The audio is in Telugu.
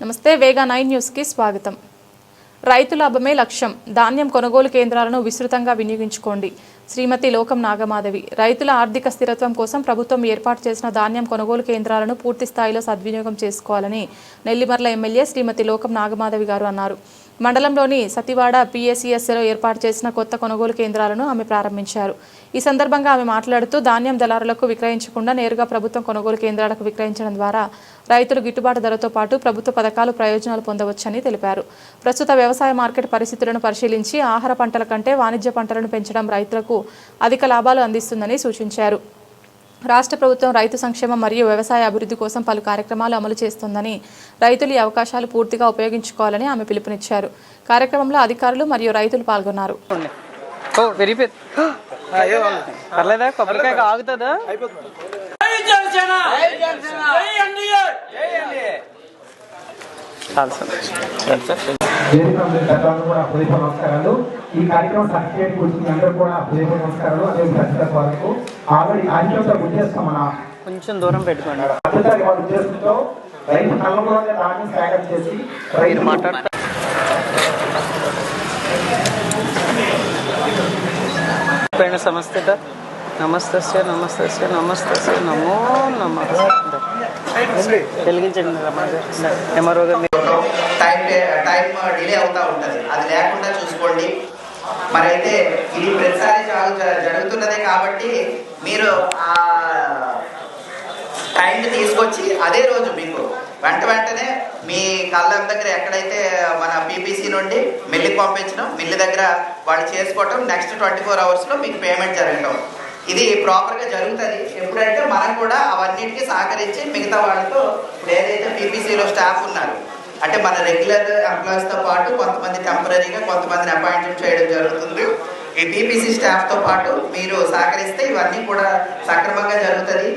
నమస్తే వేగా నైన్ న్యూస్కి స్వాగతం. రైతు లాభమే లక్ష్యం. ధాన్యం కొనుగోలు కేంద్రాలను విస్తృతంగా వినియోగించుకోండి. శ్రీమతి లోకం నాగమాధవి రైతుల ఆర్థిక స్థిరత్వం కోసం ప్రభుత్వం ఏర్పాటు చేసిన ధాన్యం కొనుగోలు కేంద్రాలను పూర్తి స్థాయిలో సద్వినియోగం చేసుకోవాలని నెల్లిమర్ల ఎమ్మెల్యే శ్రీమతి లోకం నాగమాధవి గారు అన్నారు. మండలంలోని సతివాడ పిఎస్సిఎస్లో ఏర్పాటు చేసిన కొత్త కొనుగోలు కేంద్రాలను ఆమె ప్రారంభించారు. ఈ సందర్భంగా ఆమె మాట్లాడుతూ ధాన్యం దళారులకు విక్రయించకుండా నేరుగా ప్రభుత్వం కొనుగోలు కేంద్రాలకు విక్రయించడం ద్వారా రైతులు గిట్టుబాటు ధరతో పాటు ప్రభుత్వ పథకాలు ప్రయోజనాలు పొందవచ్చని తెలిపారు. ప్రస్తుత వ్యవసాయ మార్కెట్ పరిస్థితులను పరిశీలించి ఆహార పంటల కంటే వాణిజ్య పంటలను పెంచడం రైతులకు అధిక లాభాలు అందిస్తుందని సూచించారు. రాష్ట్ర ప్రభుత్వం రైతు సంక్షేమం మరియు వ్యవసాయ అభివృద్ధి కోసం పలు కార్యక్రమాలు అమలు చేస్తోందని రైతులు ఈ అవకాశాలు పూర్తిగా ఉపయోగించుకోవాలని ఆమె పిలుపునిచ్చారు. కార్యక్రమంలో అధికారులు మరియు రైతులు పాల్గొన్నారు. చాలు సార్ చాలు సార్ వేదిక మీద పెద్దవాళ్ళు కూడా హృదయపూర్వక నమస్కారాలు. ఈ కార్యక్రమం సర్టిఫికేట్ గురించి అందరూ కూడా హృదయపూర్వక నమస్కారాలు అదే వాళ్ళకు ఆల్రెడీ కార్యక్రమంతో ఉద్దేశం మన కొంచెం దూరం పెట్టుకోండి. అద్భుతాన్ని వాళ్ళ ఉద్దేశంతో రైతు కళ్ళలోనే ధాన్యం సేకరణ చేసి రైతు మాట్లాడతా పైన సమస్తత నమస్తే నమస్తే నమస్తే నమో. వెలిగించండి గారు టైం టైం డిలే అవుతా ఉంటుంది. అది లేకుండా చూసుకోండి. మరి అయితే ఇది ప్రతిసారి జరుగుతున్నదే కాబట్టి మీరు ఆ టైం తీసుకొచ్చి అదే రోజు మీకు వెంట వెంటనే మీ కళ్ళం దగ్గర ఎక్కడైతే మన పీపీసీ నుండి మిల్లుకి పంపించడం మిల్లు దగ్గర వాళ్ళు చేసుకోవటం నెక్స్ట్ ట్వంటీ ఫోర్ అవర్స్లో మీకు పేమెంట్ జరగటం. ఇది ప్రాపర్గా జరుగుతుంది. ఎప్పుడంటే మనం కూడా అవన్నిటికీ సహకరించి మిగతా వాళ్ళతో ఇప్పుడు ఏదైతే పీపీసీలో స్టాఫ్ ఉన్నారు అంటే మన రెగ్యులర్ ఎంప్లాయీస్తో పాటు కొంతమంది టెంపరీగా కొంతమందిని అపాయింట్మెంట్ చేయడం జరుగుతుంది. ఈ పీపీసీ స్టాఫ్తో పాటు మీరు సహకరిస్తే ఇవన్నీ కూడా సక్రమంగా జరుగుతుంది.